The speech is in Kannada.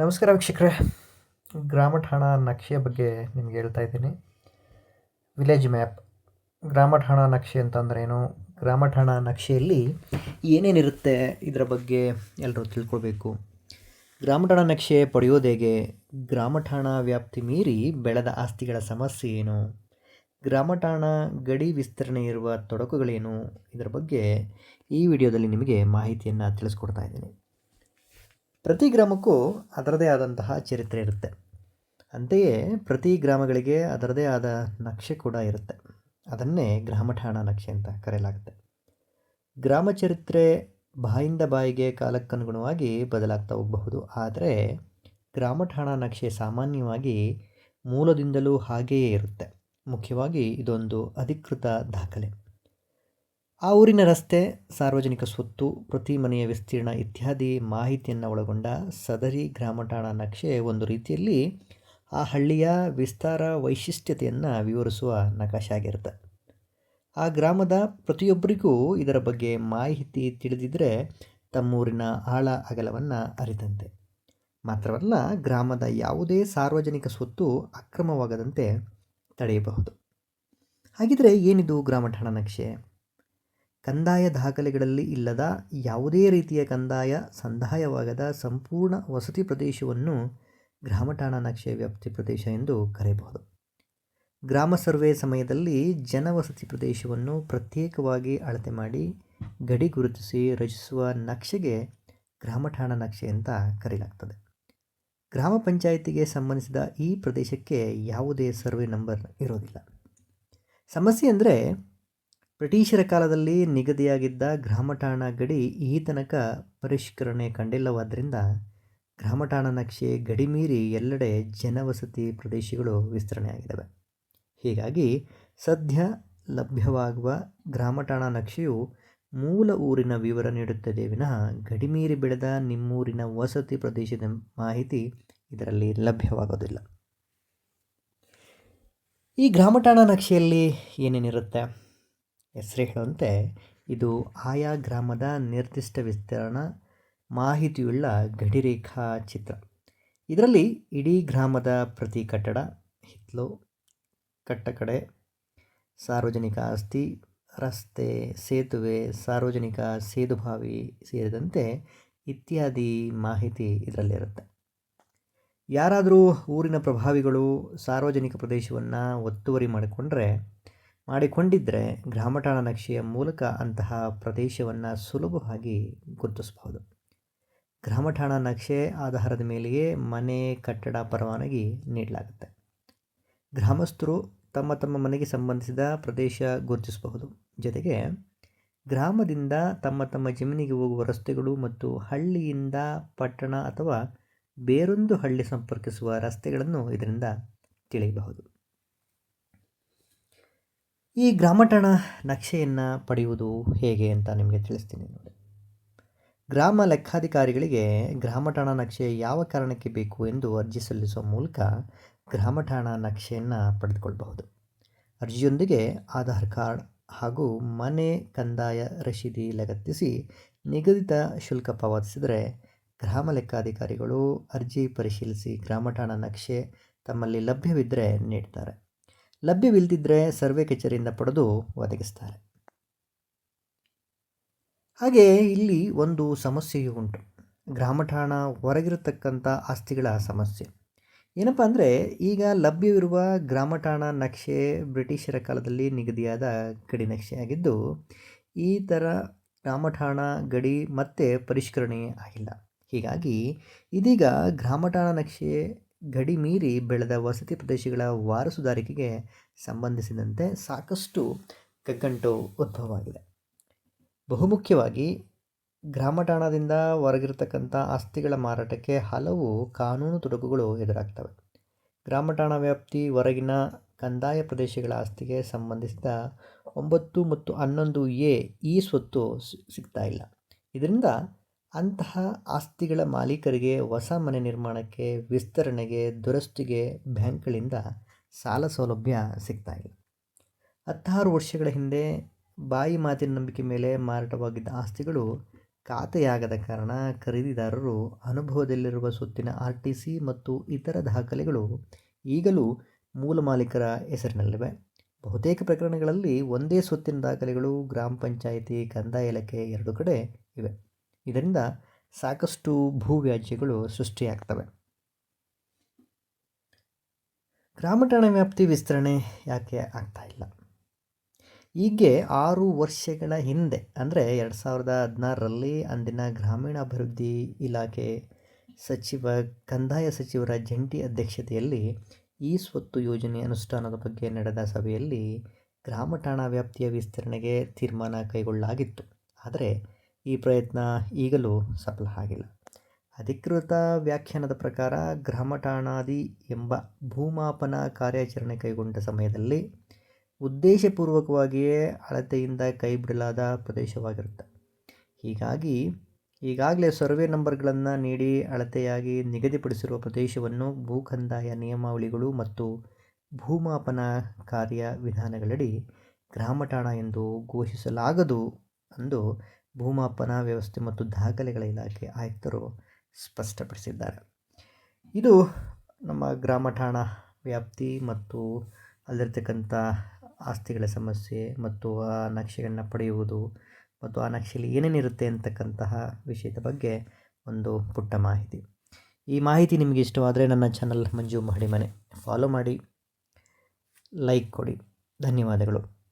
ನಮಸ್ಕಾರ ವೀಕ್ಷಕರೇ. ಗ್ರಾಮ ಠಾಣ ನಕ್ಷೆಯ ಬಗ್ಗೆ ನಿಮ್ಗೆ ಹೇಳ್ತಾ ಇದ್ದೀನಿ. Village map. ಗ್ರಾಮ ಠಾಣ ನಕ್ಷೆ ಅಂತಂದ್ರೆ ಏನು? ಗ್ರಾಮ ಠಾಣ ನಕ್ಷೆಯಲ್ಲಿ ಏನೇನಿರುತ್ತೆ ಇದರ ಬಗ್ಗೆ ಎಲ್ಲರೂ ತಿಳ್ಕೊಳ್ಬೇಕು. ಗ್ರಾಮ ಠಾಣ ನಕ್ಷೆ ಪಡೆಯೋದು ಹೇಗೆ ಗ್ರಾಮ ಠಾಣ ವ್ಯಾಪ್ತಿ ಮೀರಿ ಬೆಳೆದ ಆಸ್ತಿಗಳ ಸಮಸ್ಯೆ ಏನು? ಗ್ರಾಮ ಠಾಣ ಗಡಿ ವಿಸ್ತರಣೆ ಇರುವ ತೊಡಕುಗಳೇನು? ಇದರ ಬಗ್ಗೆ ಈ ವಿಡಿಯೋದಲ್ಲಿ ನಿಮಗೆ ಮಾಹಿತಿಯನ್ನು ತಿಳಿಸ್ಕೊಡ್ತಾ ಇದ್ದೀನಿ. ಪ್ರತಿ ಗ್ರಾಮಕ್ಕೂ ಅದರದೇ ಆದಂತಹ ಚರಿತ್ರೆ ಇರುತ್ತೆ. ಅಂತೆಯೇ ಪ್ರತಿ ಗ್ರಾಮಗಳಿಗೆ ಅದರದೇ ಆದ ನಕ್ಷೆ ಕೂಡ ಇರುತ್ತೆ. ಅದನ್ನೇ ಗ್ರಾಮಠಾಣ ನಕ್ಷೆ ಅಂತ ಕರೆಯಲಾಗುತ್ತೆ. ಗ್ರಾಮ ಚರಿತ್ರೆ ಬಾಯಿಂದ ಬಾಯಿಗೆ ಕಾಲಕ್ಕನುಗುಣವಾಗಿ ಬದಲಾಗ್ತಾ ಹೋಗಬಹುದು. ಆದರೆ ಗ್ರಾಮಠಾಣ ನಕ್ಷೆ ಸಾಮಾನ್ಯವಾಗಿ ಮೂಲದಿಂದಲೂ ಹಾಗೆಯೇ ಇರುತ್ತೆ. ಮುಖ್ಯವಾಗಿ ಇದೊಂದು ಅಧಿಕೃತ ದಾಖಲೆ. ಆ ಊರಿನ ರಸ್ತೆ, ಸಾರ್ವಜನಿಕ ಸ್ವತ್ತು, ಪ್ರತಿ ಮನೆಯ ವಿಸ್ತೀರ್ಣ ಇತ್ಯಾದಿ ಮಾಹಿತಿಯನ್ನು ಒಳಗೊಂಡ ಸದರಿ ಗ್ರಾಮಠಾಣ ನಕ್ಷೆ ಒಂದು ರೀತಿಯಲ್ಲಿ ಆ ಹಳ್ಳಿಯ ವಿಸ್ತಾರ ವೈಶಿಷ್ಟ್ಯತೆಯನ್ನು ವಿವರಿಸುವ ನಕಾಶೆ ಆಗಿರುತ್ತೆ ಆ ಗ್ರಾಮದ ಪ್ರತಿಯೊಬ್ಬರಿಗೂ ಇದರ ಬಗ್ಗೆ ಮಾಹಿತಿ ತಿಳಿದಿದ್ದರೆ ತಮ್ಮೂರಿನ ಆಳ ಅಗಲವನ್ನು ಅರಿತಂತೆ. ಮಾತ್ರವಲ್ಲ, ಗ್ರಾಮದ ಯಾವುದೇ ಸಾರ್ವಜನಿಕ ಸ್ವತ್ತು ಅಕ್ರಮವಾಗದಂತೆ ತಡೆಯಬಹುದು. ಹಾಗಿದ್ರೆ ಏನಿದು ಗ್ರಾಮಠಾಣ ನಕ್ಷೆ? ಕಂದಾಯ ದಾಖಲೆಗಳಲ್ಲಿ ಇಲ್ಲದ ಯಾವುದೇ ರೀತಿಯ ಕಂದಾಯ, ಸಂದಾಯವಾಗದ ಸಂಪೂರ್ಣ ವಸತಿ ಪ್ರದೇಶವನ್ನು ಗ್ರಾಮಠಾಣ ನಕ್ಷೆ ವ್ಯಾಪ್ತಿ ಪ್ರದೇಶ ಎಂದು ಕರೆಯಬಹುದು. ಗ್ರಾಮ ಸರ್ವೆ ಸಮಯದಲ್ಲಿ ಜನವಸತಿ ಪ್ರದೇಶವನ್ನು ಪ್ರತ್ಯೇಕವಾಗಿ ಅಳತೆ ಮಾಡಿ ಗಡಿ ಗುರುತಿಸಿ ರಚಿಸುವ ನಕ್ಷೆಗೆ ಗ್ರಾಮಠಾಣ ನಕ್ಷೆ ಅಂತ ಕರೆಯಲಾಗ್ತದೆ. ಗ್ರಾಮ ಪಂಚಾಯಿತಿಗೆ ಸಂಬಂಧಿಸಿದ ಈ ಪ್ರದೇಶಕ್ಕೆ ಯಾವುದೇ ಸರ್ವೆ ನಂಬರ್ ಇರೋದಿಲ್ಲ. ಸಮಸ್ಯೆ ಅಂದರೆ ಬ್ರಿಟಿಷರ ಕಾಲದಲ್ಲಿ ನಿಗದಿಯಾಗಿದ್ದ ಗ್ರಾಮಠಾಣ ಗಡಿ ಈ ತನಕ ಪರಿಷ್ಕರಣೆ ಕಂಡಿಲ್ಲವಾದ್ದರಿಂದ ಗ್ರಾಮಠಾಣ ನಕ್ಷೆ ಗಡಿ ಮೀರಿ ಎಲ್ಲೆಡೆ ಜನವಸತಿ ಪ್ರದೇಶಗಳು ವಿಸ್ತರಣೆಯಾಗಿದ್ದಾವೆ ಹೀಗಾಗಿ ಸದ್ಯ ಲಭ್ಯವಾಗುವ ಗ್ರಾಮಠಾಣ ನಕ್ಷೆಯು ಮೂಲ ಊರಿನ ವಿವರ ನೀಡುತ್ತದೆ ವಿನಃ ಗಡಿಮೀರಿ ಬೆಳೆದ ನಿಮ್ಮೂರಿನ ವಸತಿ ಪ್ರದೇಶದ ಮಾಹಿತಿ ಇದರಲ್ಲಿ ಲಭ್ಯವಾಗೋದಿಲ್ಲ. ಈ ಗ್ರಾಮಠಾಣ ನಕ್ಷೆಯಲ್ಲಿ ಏನೇನಿರುತ್ತೆ? ಹೆಸರೇ ಹೇಳುವಂತೆ, ಇದು ಆಯಾ ಗ್ರಾಮದ ನಿರ್ದಿಷ್ಟ ವಿಸ್ತರಣ, ಮಾಹಿತಿಯುಳ್ಳ ಗಡಿರೇಖಾ ಚಿತ್ರ. ಇದರಲ್ಲಿ ಇಡೀ ಗ್ರಾಮದ ಪ್ರತಿ ಕಟ್ಟಡ, ಹಿತ್ಲು, ಕಟ್ಟಕಡೆ, ಸಾರ್ವಜನಿಕ ಆಸ್ತಿ, ರಸ್ತೆ, ಸೇತುವೆ, ಸಾರ್ವಜನಿಕ ಸೇದುಭಾವಿ ಸೇರಿದಂತೆ ಇತ್ಯಾದಿ ಮಾಹಿತಿ ಇದರಲ್ಲಿರುತ್ತೆ. ಯಾರಾದರೂ ಊರಿನ ಪ್ರಭಾವಿಗಳು ಸಾರ್ವಜನಿಕ ಪ್ರದೇಶವನ್ನು ಒತ್ತುವರಿ ಮಾಡಿಕೊಂಡ್ರೆ ಮಾಡಿಕೊಂಡಿದ್ದರೆ ಗ್ರಾಮಠಾಣ ನಕ್ಷೆಯ ಮೂಲಕ ಅಂತಹ ಪ್ರದೇಶವನ್ನು ಸುಲಭವಾಗಿ ಗುರುತಿಸಬಹುದು. ಗ್ರಾಮಠಾಣ ನಕ್ಷೆ ಆಧಾರದ ಮೇಲೆಯೇ ಮನೆ ಕಟ್ಟಡ ಪರವಾನಗಿ ನೀಡಲಾಗುತ್ತೆ. ಗ್ರಾಮಸ್ಥರು ತಮ್ಮ ತಮ್ಮ ಮನೆಗೆ ಸಂಬಂಧಿಸಿದ ಪ್ರದೇಶ ಗುರುತಿಸಬಹುದು. ಜೊತೆಗೆ ಗ್ರಾಮದಿಂದ ತಮ್ಮ ತಮ್ಮ ಜಮೀನಿಗೆ ಹೋಗುವ ರಸ್ತೆಗಳು ಮತ್ತು ಹಳ್ಳಿಯಿಂದ ಪಟ್ಟಣ ಅಥವಾ ಬೇರೊಂದು ಹಳ್ಳಿ ಸಂಪರ್ಕಿಸುವ ರಸ್ತೆಗಳನ್ನು ಇದರಿಂದ ತಿಳಿಯಬಹುದು. ಈ ಗ್ರಾಮಠಾಣ ನಕ್ಷೆಯನ್ನು ಪಡೆಯುವುದು ಹೇಗೆ ಅಂತ ನಿಮಗೆ ತಿಳಿಸ್ತೀನಿ ನೋಡಿ. ಗ್ರಾಮ ಲೆಕ್ಕಾಧಿಕಾರಿಗಳಿಗೆ ಗ್ರಾಮಠಾಣ ನಕ್ಷೆ ಯಾವ ಕಾರಣಕ್ಕೆ ಬೇಕು ಎಂದು ಅರ್ಜಿ ಸಲ್ಲಿಸುವ ಮೂಲಕ ಗ್ರಾಮಠಾಣ ನಕ್ಷೆಯನ್ನು ಪಡೆದುಕೊಳ್ಳಬಹುದು ಅರ್ಜಿಯೊಂದಿಗೆ ಆಧಾರ್ ಕಾರ್ಡ್ ಹಾಗೂ ಮನೆ ಕಂದಾಯ ರಶೀದಿ ಲಗತ್ತಿಸಿ ನಿಗದಿತ ಶುಲ್ಕ ಪಾವತಿಸಿದರೆ ಗ್ರಾಮ ಲೆಕ್ಕಾಧಿಕಾರಿಗಳು ಅರ್ಜಿ ಪರಿಶೀಲಿಸಿ ಗ್ರಾಮಠಾಣ ನಕ್ಷೆ ತಮ್ಮಲ್ಲಿ ಲಭ್ಯವಿದ್ದರೆ ನೀಡ್ತಾರೆ. ಲಭ್ಯವಿಲ್ಲದಿದ್ದರೆ ಸರ್ವೆ ಕಚೇರಿಯಿಂದ ಪಡೆದು ಒದಗಿಸ್ತಾರೆ. ಹಾಗೆ ಇಲ್ಲಿ ಒಂದು ಸಮಸ್ಯೆಯೂ ಉಂಟು. ಗ್ರಾಮಠಾಣ ಹೊರಗಿರತಕ್ಕಂಥ ಆಸ್ತಿಗಳ ಸಮಸ್ಯೆ. ಏನಪ್ಪ ಅಂದರೆ, ಈಗ ಲಭ್ಯವಿರುವ ಗ್ರಾಮಠಾಣ ನಕ್ಷೆ ಬ್ರಿಟಿಷರ ಕಾಲದಲ್ಲಿ ನಿಗದಿಯಾದ ಗಡಿ ನಕ್ಷೆ ಆಗಿದ್ದು ಈ ಥರ ಗ್ರಾಮಠಾಣ ಗಡಿ ಮತ್ತೆ ಪರಿಷ್ಕರಣೆ ಆಗಿಲ್ಲ. ಹೀಗಾಗಿ ಇದೀಗ ಗ್ರಾಮಠಾಣ ನಕ್ಷೆ ಗಡಿ ಮೀರಿ ಬೆಳೆದ ವಸತಿ ಪ್ರದೇಶಗಳ ವಾರಸುದಾರಿಕೆಗೆ ಸಂಬಂಧಿಸಿದಂತೆ ಸಾಕಷ್ಟು ಕಗ್ಗಂಟು ಉದ್ಭವವಾಗಿದೆ. ಬಹುಮುಖ್ಯವಾಗಿ ಗ್ರಾಮಠಾಣದಿಂದ ಹೊರಗಿರತಕ್ಕಂಥ ಆಸ್ತಿಗಳ ಮಾರಾಟಕ್ಕೆ ಹಲವು ಕಾನೂನು ತೊಡಕುಗಳು ಎದುರಾಗ್ತವೆ. ಗ್ರಾಮಠಾಣ ವ್ಯಾಪ್ತಿ ಹೊರಗಿನ ಕಂದಾಯ ಪ್ರದೇಶಗಳ ಆಸ್ತಿಗೆ ಸಂಬಂಧಿಸಿದ ಒಂಬತ್ತು ಮತ್ತು ಹನ್ನೊಂದು ಎ ಈ ಸ್ವತ್ತು ಸಿಗ್ತಾ ಇಲ್ಲ. ಇದರಿಂದ ಅಂತಹ ಆಸ್ತಿಗಳ ಮಾಲೀಕರಿಗೆ ಹೊಸ ಮನೆ ನಿರ್ಮಾಣಕ್ಕೆ, ವಿಸ್ತರಣೆಗೆ, ದುರಸ್ತಿಗೆ ಬ್ಯಾಂಕ್ಗಳಿಂದ ಸಾಲ ಸೌಲಭ್ಯ ಸಿಗ್ತಾ ಇಲ್ಲ. ಹತ್ತಾರು ವರ್ಷಗಳ ಹಿಂದೆ ಬಾಯಿ ಮಾತಿನ ನಂಬಿಕೆ ಮೇಲೆ ಮಾರಾಟವಾಗಿದ್ದ ಆಸ್ತಿಗಳು ಖಾತೆಯಾಗದ ಕಾರಣ ಖರೀದಿದಾರರು ಅನುಭವದಲ್ಲಿರುವ ಸೊತ್ತಿನ ಆರ್ ಟಿ ಸಿ ಮತ್ತು ಇತರ ದಾಖಲೆಗಳು ಈಗಲೂ ಮೂಲ ಮಾಲೀಕರ ಹೆಸರಿನಲ್ಲಿವೆ. ಬಹುತೇಕ ಪ್ರಕರಣಗಳಲ್ಲಿ ಒಂದೇ ಸೊತ್ತಿನ ದಾಖಲೆಗಳು ಗ್ರಾಮ ಪಂಚಾಯಿತಿ ಕಂದಾಯ ಇಲಾಖೆ ಎರಡು ಕಡೆ ಇವೆ. ಇದರಿಂದ ಸಾಕಷ್ಟು ಭೂವ್ಯಾಜ್ಯಗಳು ಸೃಷ್ಟಿಯಾಗ್ತವೆ. ಗ್ರಾಮ ಠಾಣಾ ವ್ಯಾಪ್ತಿ ವಿಸ್ತರಣೆ ಯಾಕೆ ಆಗ್ತಾ ಇಲ್ಲ? ಹೀಗೆ ಆರು ವರ್ಷಗಳ ಹಿಂದೆ, ಅಂದರೆ ಎರಡು ಸಾವಿರದ ಹದಿನಾರರಲ್ಲಿ ಅಂದಿನ ಗ್ರಾಮೀಣಾಭಿವೃದ್ಧಿ ಇಲಾಖೆ ಸಚಿವ, ಕಂದಾಯ ಸಚಿವರ ಜಂಟಿ ಅಧ್ಯಕ್ಷತೆಯಲ್ಲಿ ಈ ಸ್ವತ್ತು ಯೋಜನೆ ಅನುಷ್ಠಾನದ ಬಗ್ಗೆ ನಡೆದ ಸಭೆಯಲ್ಲಿ ಗ್ರಾಮಠಾಣ ವ್ಯಾಪ್ತಿಯ ವಿಸ್ತರಣೆಗೆ ತೀರ್ಮಾನ ಕೈಗೊಳ್ಳಲಾಗಿತ್ತು ಆದರೆ ಈ ಪ್ರಯತ್ನ ಈಗಲೂ ಸಫಲ ಆಗಿಲ್ಲ. ಅಧಿಕೃತ ವ್ಯಾಖ್ಯಾನದ ಪ್ರಕಾರ ಗ್ರಹಮಠಾಣಾದಿ ಎಂಬ ಭೂಮಾಪನ ಕಾರ್ಯಾಚರಣೆ ಕೈಗೊಂಡ ಸಮಯದಲ್ಲಿ ಉದ್ದೇಶಪೂರ್ವಕವಾಗಿಯೇ ಅಳತೆಯಿಂದ ಕೈಬಿಡಲಾದ ಪ್ರದೇಶವಾಗಿರುತ್ತೆ. ಹೀಗಾಗಿ ಈಗಾಗಲೇ ಸರ್ವೆ ನಂಬರ್ಗಳನ್ನು ನೀಡಿ ಅಳತೆಯಾಗಿ ನಿಗದಿಪಡಿಸಿರುವ ಪ್ರದೇಶವನ್ನು ಭೂ ಕಂದಾಯ ನಿಯಮಾವಳಿಗಳು ಮತ್ತು ಭೂಮಾಪನ ಕಾರ್ಯ ವಿಧಾನಗಳಡಿ ಗ್ರಾಮಠಾಣ ಎಂದು ಘೋಷಿಸಲಾಗದು ಭೂಮಾಪನ ವ್ಯವಸ್ಥೆ ಮತ್ತು ದಾಖಲೆಗಳ ಇಲಾಖೆ ಆಯುಕ್ತರು ಸ್ಪಷ್ಟಪಡಿಸಿದ್ದಾರೆ. ಇದು ನಮ್ಮ ಗ್ರಾಮ ಠಾಣಾ ವ್ಯಾಪ್ತಿ ಮತ್ತು ಅಲ್ಲಿರ್ತಕ್ಕಂಥ ಆಸ್ತಿಗಳ ಸಮಸ್ಯೆ ಮತ್ತು ಆ ನಕ್ಷೆಗಳನ್ನ ಪಡೆಯುವುದು ಮತ್ತು ಆ ನಕ್ಷೆಯಲ್ಲಿ ಏನೇನಿರುತ್ತೆ ಅಂತಕ್ಕಂತಹ ವಿಷಯದ ಬಗ್ಗೆ ಒಂದು ಪುಟ್ಟ ಮಾಹಿತಿ. ಈ ಮಾಹಿತಿ ನಿಮಗೆ ಇಷ್ಟವಾದರೆ ನನ್ನ ಚಾನಲ್ ಮಂಜು ಮಹಡಿ ಮನೆ. ಫಾಲೋ ಮಾಡಿ ಲೈಕ್ ಕೊಡಿ. ಧನ್ಯವಾದಗಳು.